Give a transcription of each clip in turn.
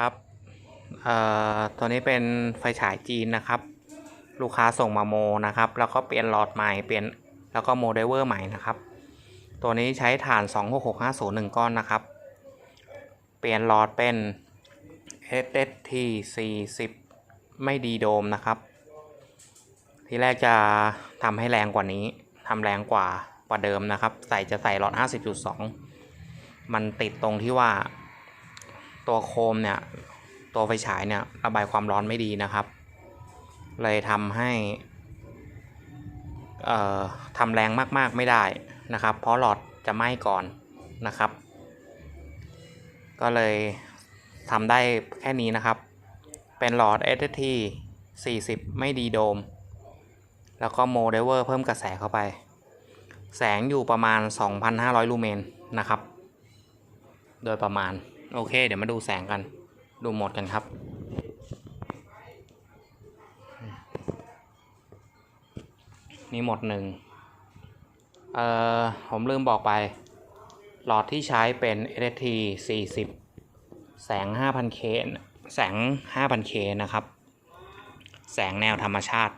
ครับเอ่อตัวนี้เป็นไฟฉายจีนนะครับ ลูกค้าส่งมาโมนะครับ แล้วก็เปลี่ยนหลอดใหม่ เปลี่ยน แล้วก็โมเดลเวอร์ใหม่นะครับ ตัวนี้ใช้ฐาน 26650 1ก้อนนะครับ เปลี่ยนหลอดเป็น SST 40ไม่ดีโดมนะครับ ที่แรกจะทำให้แรงกว่านี้ ทำแรงกว่ากว่าเดิมนะครับ ใส่จะใส่หลอด 50.2 มันติดตรงที่ว่า ตัวโคมเนี่ยตัวไฟฉายเนี่ยระบายความร้อนไม่ดีนะครับ เลยทำให้เอ่อทำแรงมากๆไม่ได้นะครับ เพราะหลอดจะไหม้ก่อนนะครับ ก็เลยทำได้แค่นี้นะครับ เป็นหลอด ST 40 ไม่ดีโดม แล้วก็โมเดลเวอร์เพิ่มกระแสเข้าไป แสงอยู่ประมาณ 2,500 ลูเมนนะครับ โดยประมาณ โอเค เดี๋ยวมาดูแสงกัน ดูโหมดกันครับ นี่โหมดหนึ่งเอ่อ ผมลืมบอกไป หลอดที่ใช้เป็น ST 40 แสง 5,000K แสง 5,000K นะครับ แสงแนวธรรมชาติ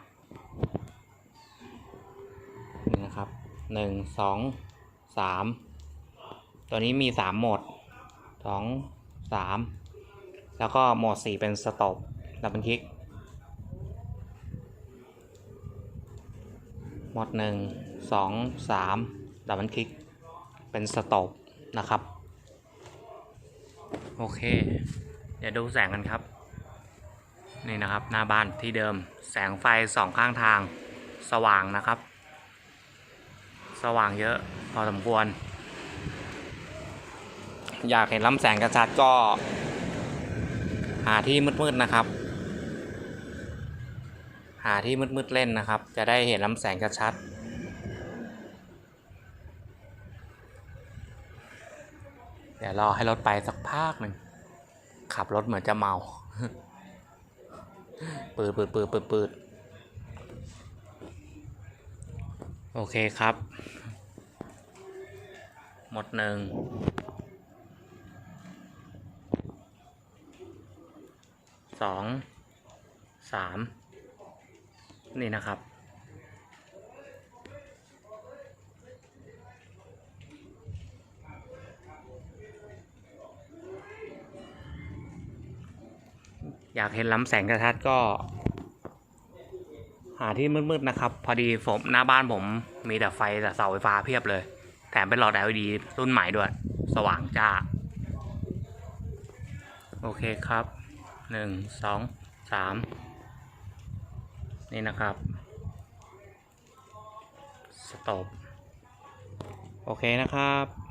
นี่นะครับ 1 2 3 ตัวนี้มี 3 โหมด สองสามแล้วก็โหมดสี่เป็นสต็อปดับเบิลคลิกหมดหนึ่งสองสามดับเบิลคลิกเป็นสต็อปนะครับ โอเค เดี๋ยวดูแสงกันครับ นี่นะครับ หน้าบ้านที่เดิมแสงไฟสองข้างทางสว่างนะครับ สว่างเยอะพอสมควร อยากเห็นลำแสงกระชัดก็ หาที่มืดๆนะครับ หาที่มืดๆเล่นนะครับ จะได้เห็นลำแสงกระชัดเดี๋ยวรอให้รถไปสักพักหนึ่งขับรถเหมือนจะเมา ปืดปืดปืดปืดปืดโอเคครับ หมดหนึ่ง สองสามนี่นะครับ อยากเห็นล้ำแสงกระทัดก็ หาที่มืดๆนะครับ พอดีผมหน้าบ้านผมมีแต่ไฟแต่เสาไฟฟ้าเพียบเลย แถมเป็นหลอด LED รุ่นใหม่ด้วย สว่างจ้า โอเคครับ หนึ่งสองสามนี่นะครับ สต็อปโอเคนะครับ